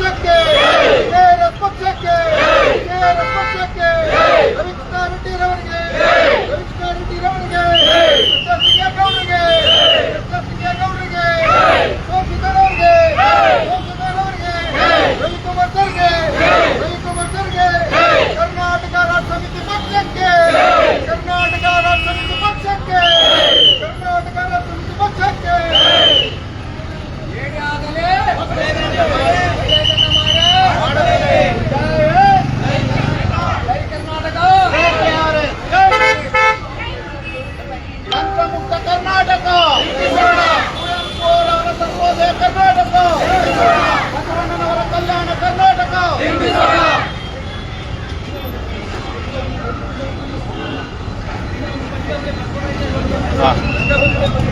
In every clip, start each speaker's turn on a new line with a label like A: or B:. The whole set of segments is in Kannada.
A: ಪಕ್ಷಕ್ಕೆ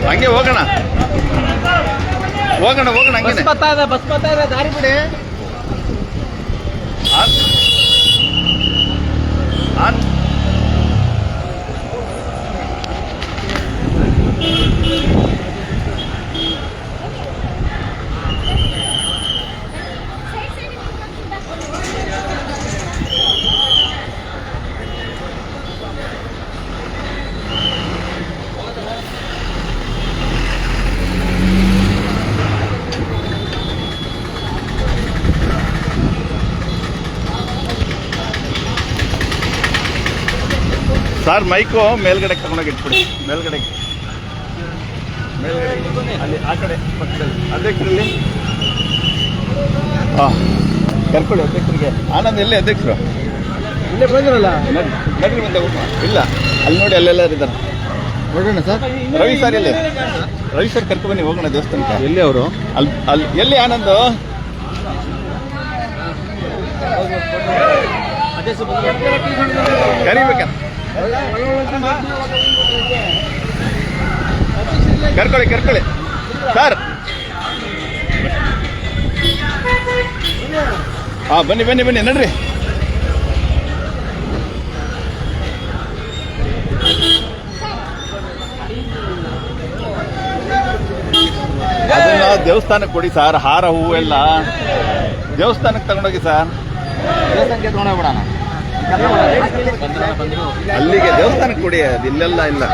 B: ಹಂಗೆ ಹೋಗೋಣ. ಹೋಗೋಣ ಹೋಗೋಣ
C: ಹಂಗೆ ಬಸ್ ಬರ್ತಾ ಇದೆ ದಾರಿ ಬಿಡಿ.
B: ಆನ್. ಸರ್ ಮೈಕು ಮೇಲ್ಗಡೆ ತಗೊಂಡೋಗಿ ಇಟ್ಬಿಡಿ. ಮೇಲ್ಗಡೆ. ಮೇಲ್ಗಡೆ ಅಲ್ಲಿ ಆ ಕಡೆ ಪಕ್ಕದಲ್ಲಿ. ಅಧ್ಯಕ್ಷರಲ್ಲಿ. ಹಾಂ ಕರ್ಕೊಳ್ಳಿ ಅಧ್ಯಕ್ಷರಿಗೆ. ಆನಂದ್ ಎಲ್ಲಿ ಅಧ್ಯಕ್ಷರು?
C: ಇಲ್ಲೇ ಬಂದ್ರಲ್ಲ?
B: ನಡ್ರಿ ಬಂದ ಇಲ್ಲ ಅಲ್ಲಿ ನೋಡಿ ಅಲ್ಲೆಲ್ಲರೂ ಇದ್ದಾರೆ.
C: ನೋಡೋಣ ಸರ್.
B: ರವಿ ಸರ್ ಎಲ್ಲಿ? ರವಿ ಸರ್ ಕರ್ಕೊಬನ್ನಿ ಹೋಗೋಣ ದೇವಸ್ಥಾನಕ್ಕೆ.
C: ಎಲ್ಲಿ ಅವರು?
B: ಅಲ್ಲಿ ಅಲ್ಲಿ ಎಲ್ಲಿ ಆನಂದ್? ಕರಿಬೇಕ ಕರ್ಕೊಳ್ಳಿ ಕರ್ಕೊಳ್ಳಿ. ಸರ್. ಹಾ, ಬನ್ನಿ ಬನ್ನಿ ಬನ್ನಿ, ನಡ್ರಿ. ಅದನ್ನ ದೇವಸ್ಥಾನಕ್ಕೆ ಕೊಡಿ ಸರ್, ಹಾರ ಹೂವು ಎಲ್ಲ ದೇವಸ್ಥಾನಕ್ಕೆ ತಗೊಂಡೋಗಿ ಸರ್.
C: ದೇವಸ್ಥಾನಕ್ಕೆ ತಗೊಂಡೋಗ್ಬಿಡೋಣ
B: ಅಲ್ಲಿಗೆ ದೇವಸ್ಥಾನಕ್ಕೆ ಕೊಡಿ ಅದು ಇಲ್ಲೆಲ್ಲ ಇಲ್ಲ.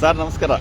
B: ಸರ್ ನಮಸ್ಕಾರ.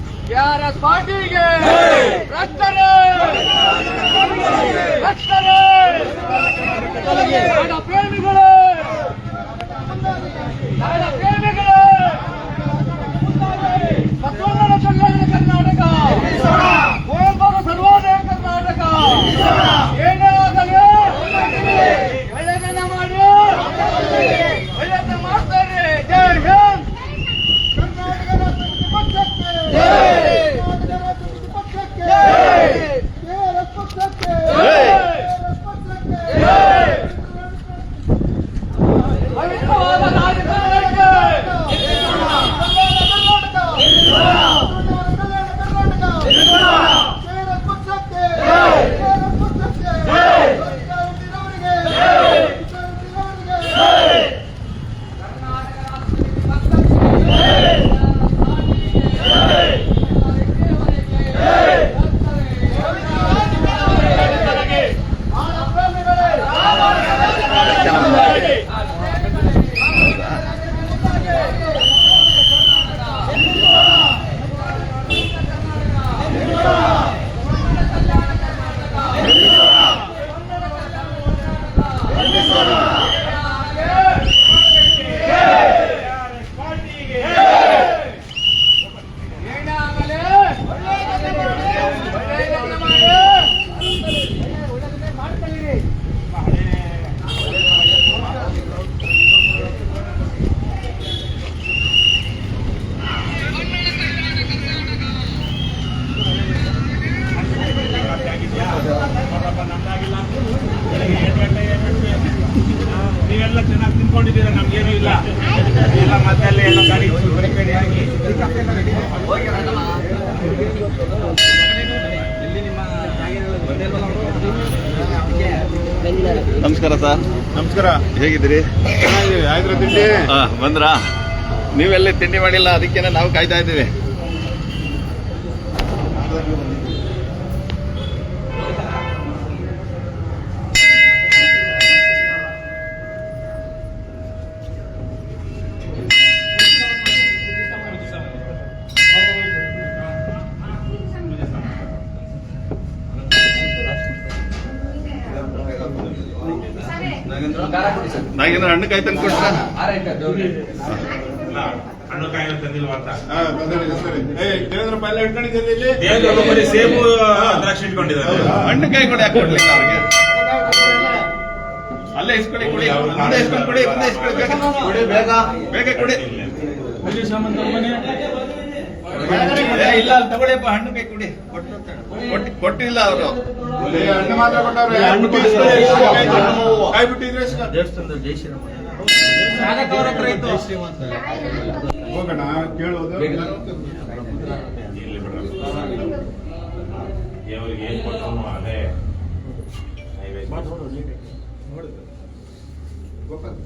D: ನೀವೆಲ್ಲ ಚೆನ್ನಾಗಿ ತಿನ್ಕೊಂಡಿದ್ದೀರಾ ನಮ್ಗೇನು ಇಲ್ಲ. ಎಲ್ಲ ಮತ್ತೆಲ್ಲ ಏನೋ ಗಾಡಿ ಆಗಿ.
B: ನಮಸ್ಕಾರ ಸರ್.
D: ನಮಸ್ಕಾರ.
B: ಹೇಗಿದ್ರಿ
D: ಆಯ್ತು ತಿಂಡಿ?
B: ಹಾ ಬಂದ್ರಾ? ನೀವೆಲ್ಲೇ ತಿಂಡಿ ಮಾಡಿಲ್ಲ ಅದಕ್ಕೆ ನಾವು ಕಾಯ್ತಾ ಇದ್ದೀವಿ. ನಾಗೇಂದ್ರ ಹಣ್ಣು ಕಾಯಿ ತಂದು
D: ಇಲ್ಲ, ಹಣ್ಣು ಕಾಯಿ ತಂದಿಲ್ವಾ ಅಂತ.
B: ಇಲ್ಲಿ?
D: ಬರೀ ಸೇಬು ದ್ರಾಕ್ಷಿ ಇಟ್ಕೊಂಡಿದ್ದಾರೆ.
B: ಹಣ್ಣು ಕಾಯಿ ಕೂಡ ಯಾಕೆ ಕೊಡ್ಲಿಲ್ಲ ಅವ್ರಿಗೆ? ಅಲ್ಲೇ ಇಸ್ಕೊಳ್ಳಿ ಕೊಡಿ. ಮುಂದೆ ಇಸ್ಕೊಂಡು ಕುಡಿ ಮುಂದೆ ಇಸ್ಕೊಳ್ಳಿ ಬೇಗ. ಕುಡಿ ಬೇಗ ಬೇಗ ಕುಡಿ. ಇಲ್ಲ ತಗೊಳ್ಳಿಪ್ಪ ಹಣ್ಣು ಬೇಕು ಕುಡಿ. ಕೊಟ್ಟಿ- ಕೊಟ್ಟಿಲ್ಲ ಅವರು.
A: ಹಣ್ಣು ಮಾತ್ರ ಕೊಟ್ಟವ್ರೆ.
B: ಹಣ್ಣು ಕೊಟ್ಟಿದ್ರೆ
A: ಜೈ ಬಿಟ್ಟಿದ್ರೆ ಹೋಗೋಣ ಕೇಳೋದು.
D: ಇಲ್ಲಿ ಬಿಡ್ರಿ. ದೇವ್ರಿಗೆ ಏನ್ ಕೊಟ್ಟರು ಅದೇ.
A: ಗೋಪಾಲ್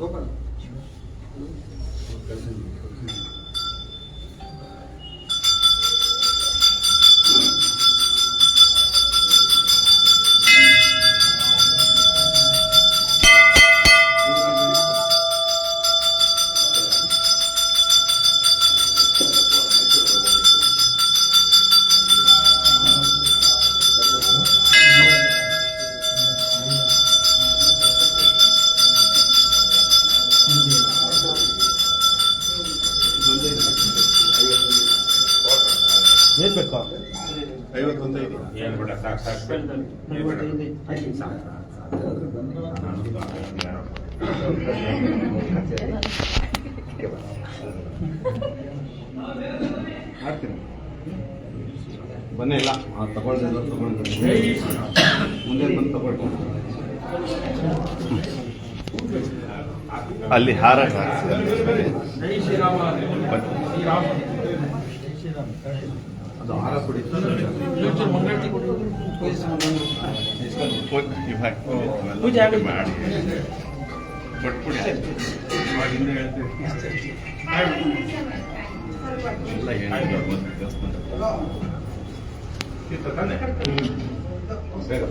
A: ಗೋಪಾಲ್. ಮಾಡ್ತೀನಿ ಬನ್ನಿ ಇಲ್ಲ. ತಗೊಳ್ಳಿಲ್ಲ ತಗೊಂಡು ಮುಂದೆ ಬಂದು ತಗೊಳ್ತೀನಿ
B: ಅಲ್ಲಿ ಹಾರ
A: ಅದು ಆಹಾರ ಕೊಡಿ.
B: ಪೂಜೆ ಮಾಡಿ. ಕೊಟ್ಬಿಡಿ ಅವಾಗಿಂದ ಹೇಳ್ತೀವಿ. ಎಲ್ಲ ಹೇಳಿದ್ರು ಒಂದು ದೇವಸ್ಥಾನ
D: ಇತ್ತು ತಾನೇ?
A: ಬೇಗ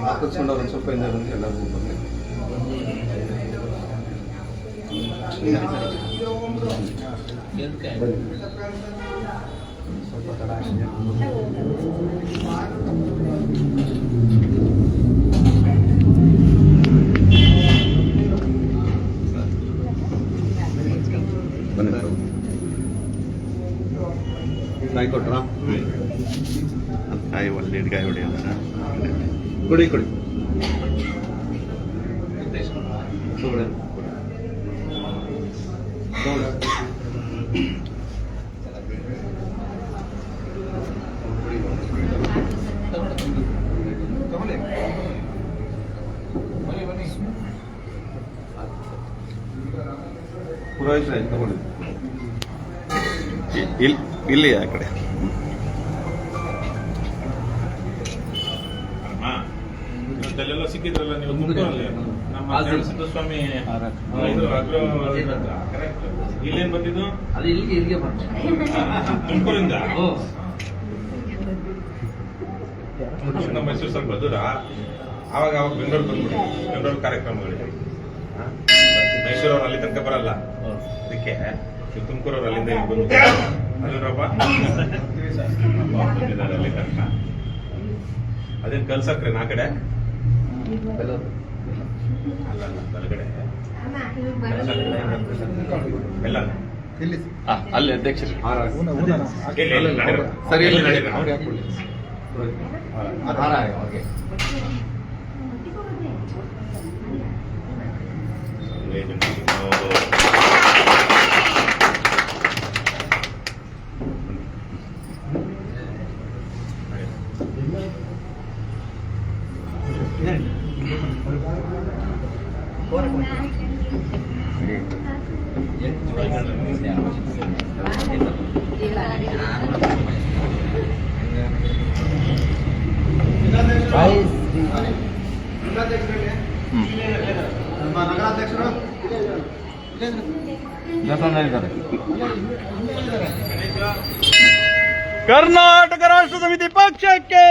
A: ಹಾಕಿಸ್ಕೊಂಡವ್ರು ಒಂದು ಸ್ವಲ್ಪ ಹಿಂದೆ ಬಂದು ಎಲ್ಲರಿಗೂ ಬನ್ನಿ ಬನ್ನಿ ನಾಯಿ ಕೊಟ್ರಾ
B: ಕಾಯಿ ಒಳ್ಳೆ ಕಾಯಿ ಹೊಡೆಯೋಣ
A: ಕೊಡಿ ಕೊಡಿ. ತಗೊಳ್ಳಿ. ಪುರೋಹಿತರೆ ತಗೊಳ್ಳಿ.
B: ಇಲ್ಲಿ ಆ ಕಡೆ.
D: ಇವತ್ತಲ್ಲೆಲ್ಲ ಸಿಕ್ಕಿದ್ರಲ್ಲ ನೀವು ಗುಂಪಲ್ಲಿ ನಮ್ಮ ಜಗಸಿದ್ಧ ಸ್ವಾಮಿ ಇದು ಅಗ್ರ ಇಲ್ಲೇನ್ ಬಂದಿದ್ದು?
C: ಅದು ಇಲ್ಲಿಗೆ ಇಲ್ಲಿಗೆ ಬಂತು
D: ತುಮಕೂರಿಂದ? ನಮ್ಮ ಮೈಸೂರು ಸ್ವಲ್ಪ ದೂರ ಆವಾಗ ಅವಾಗ ಬೆಂಗಳೂರು ಬಂದ್ಬಿಡಿ. ಬೆಂಗಳೂರು ಕಾರ್ಯಕ್ರಮಗಳಿಗೆ. ಮೈಸೂರು ಅವ್ರು ಅಲ್ಲಿ ತನಕ ಬರಲ್ಲ. ಅದಕ್ಕೆ ನೀವು ತುಮಕೂರವ್ರು ಅಲ್ಲಿಂದ ಇಲ್ಲಿ ಬಂದು ಅಲ್ಲೂರಪ್ಪ ಬಂದಿದ್ದಾರೆ ಅಲ್ಲಿ ತನಕ. ಅದೇನ್ ಕಲ್ಸಕ್ರೆ ನಾ ಕಡೆ? ಅಲ್ಲ ಅಧ್ಯಕ್ಷ.
B: ಸರಿ,
A: ಹಾಗೆ
B: पसंद नहीं करे कर्नाटक राष्ट्र समिति पक्ष के।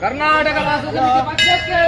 A: कर्नाटक राष्ट्र समिति पक्ष के।